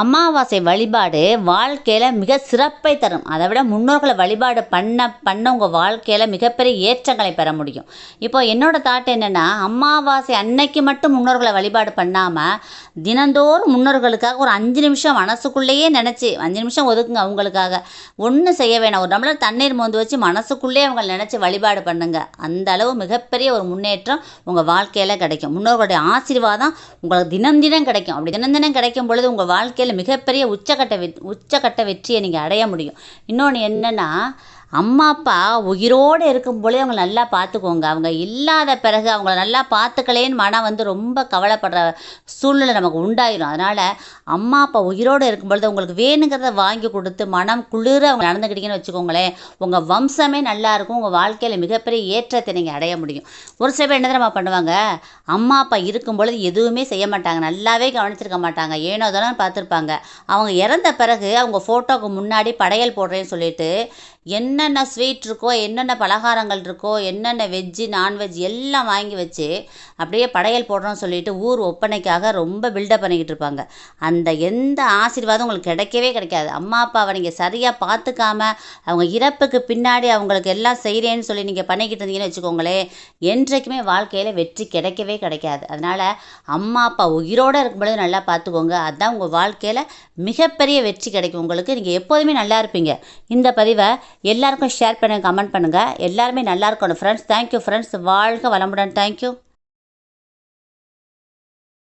அமாவாசை வழிபாடு வாழ்க்கையில் மிக சிறப்பை தரும். அதை விட முன்னோர்களை வழிபாடு பண்ண பண்ண உங்கள் வாழ்க்கையில் மிகப்பெரிய ஏற்றங்களை பெற முடியும். இப்போ என்னோடய தாட் என்னென்னா அமாவாசை அன்னைக்கு மட்டும் முன்னோர்களை வழிபாடு பண்ணாமல் தினந்தோறும் முன்னோர்களுக்காக ஒரு அஞ்சு நிமிஷம் மனசுக்குள்ளேயே நினச்சி அஞ்சு நிமிஷம் ஒதுக்குங்க அவங்களுக்காக. ஒன்றும் செய்ய வேணாம். ஒரு நம்மள தண்ணீர் மோந்து வச்சு மனசுக்குள்ளேயே அவங்களை நினச்சி வழிபாடு பண்ணுங்க. அந்த அளவு மிகப்பெரிய ஒரு முன்னேற்றம் உங்கள் வாழ்க்கையில் கிடைக்கும். முன்னோர்களுடைய ஆசீர்வாதம் உங்களுக்கு தினம் தினம் கிடைக்கும். அப்படி தினம் தினம் கிடைக்கும் பொழுது உங்கள் வாழ்க்கையில் மிகப்பெரிய உச்சக்கட்ட வெ உச்சக்கட்ட வெற்றியை நீங்கள் அடைய முடியும். இன்னொன்று என்னென்னா அம்மா அப்பா உயிரோடு இருக்கும் பொழுது அவங்கள நல்லா பார்த்துக்கோங்க. அவங்க இல்லாத பிறகு அவங்கள நல்லா பார்த்துக்கலேன்னு மனம் வந்து ரொம்ப கவலைப்படுற சூழ்நிலை நமக்கு உண்டாயிரும். அதனால் அம்மா அப்பா உயிரோடு இருக்கும் பொழுது உங்களுக்கு வேணுங்கிறத வாங்கி கொடுத்து மனம் குளிர அவங்க நடந்துக்கிட்டீங்கன்னு வச்சுக்கோங்களேன் உங்கள் வம்சமே நல்லா இருக்கும். உங்கள் வாழ்க்கையில் மிகப்பெரிய ஏற்றத்தை நீங்கள் அடைய முடியும். ஒரு சில பேர் என்ன தெரியுமா பண்ணுவாங்க? அம்மா அப்பா இருக்கும் பொழுது எதுவுமே செய்ய மாட்டாங்க. நல்லாவே கவனிச்சிருக்க மாட்டாங்க. ஏனோ தானே பார்த்துருப்பாங்க. அவங்க இறந்த பிறகு அவங்க ஃபோட்டோவுக்கு முன்னாடி படையல் போடுறேன்னு சொல்லிட்டு என்ன என்னென்ன ஸ்வீட் இருக்கோ என்னென்ன பலகாரங்கள் இருக்கோ என்னென்ன வெஜ்ஜு நான்வெஜ் எல்லாம் வாங்கி வச்சு அப்படியே படையல் போடுறோம்னு சொல்லிட்டு ஊர் ஒப்பனைக்காக ரொம்ப பில்டப் பண்ணிக்கிட்டு இருப்பாங்க. அந்த எந்த ஆசீர்வாதம் உங்களுக்கு கிடைக்கவே கிடைக்காது. அம்மா அப்பாவை நீங்கள் சரியாக பார்த்துக்காம அவங்க இறப்புக்கு பின்னாடி அவங்களுக்கு எல்லாம் செய்கிறேன்னு சொல்லி நீங்கள் பண்ணிக்கிட்டு இருந்தீங்கன்னு வச்சுக்கோங்களேன் என்றைக்குமே வாழ்க்கையில் வெற்றி கிடைக்கவே கிடைக்காது. அதனால் அம்மா அப்பா உயிரோடு இருக்கும்பொழுது நல்லா பார்த்துக்கோங்க. அதுதான் உங்கள் வாழ்க்கையில் மிகப்பெரிய வெற்றி கிடைக்கும். உங்களுக்கு நீங்கள் எப்போதுமே நல்லா இருப்பீங்க. இந்த பதிவை எல்லாருக்கும் ஷேர் பண்ணுங்கள் கமெண்ட் பண்ணுங்கள் எல்லாருமே நல்லா இருக்கணும் ஃப்ரெண்ட்ஸ் தேங்க்யூ ஃப்ரெண்ட்ஸ் வாழ்க வளமுடன். தேங்க்யூ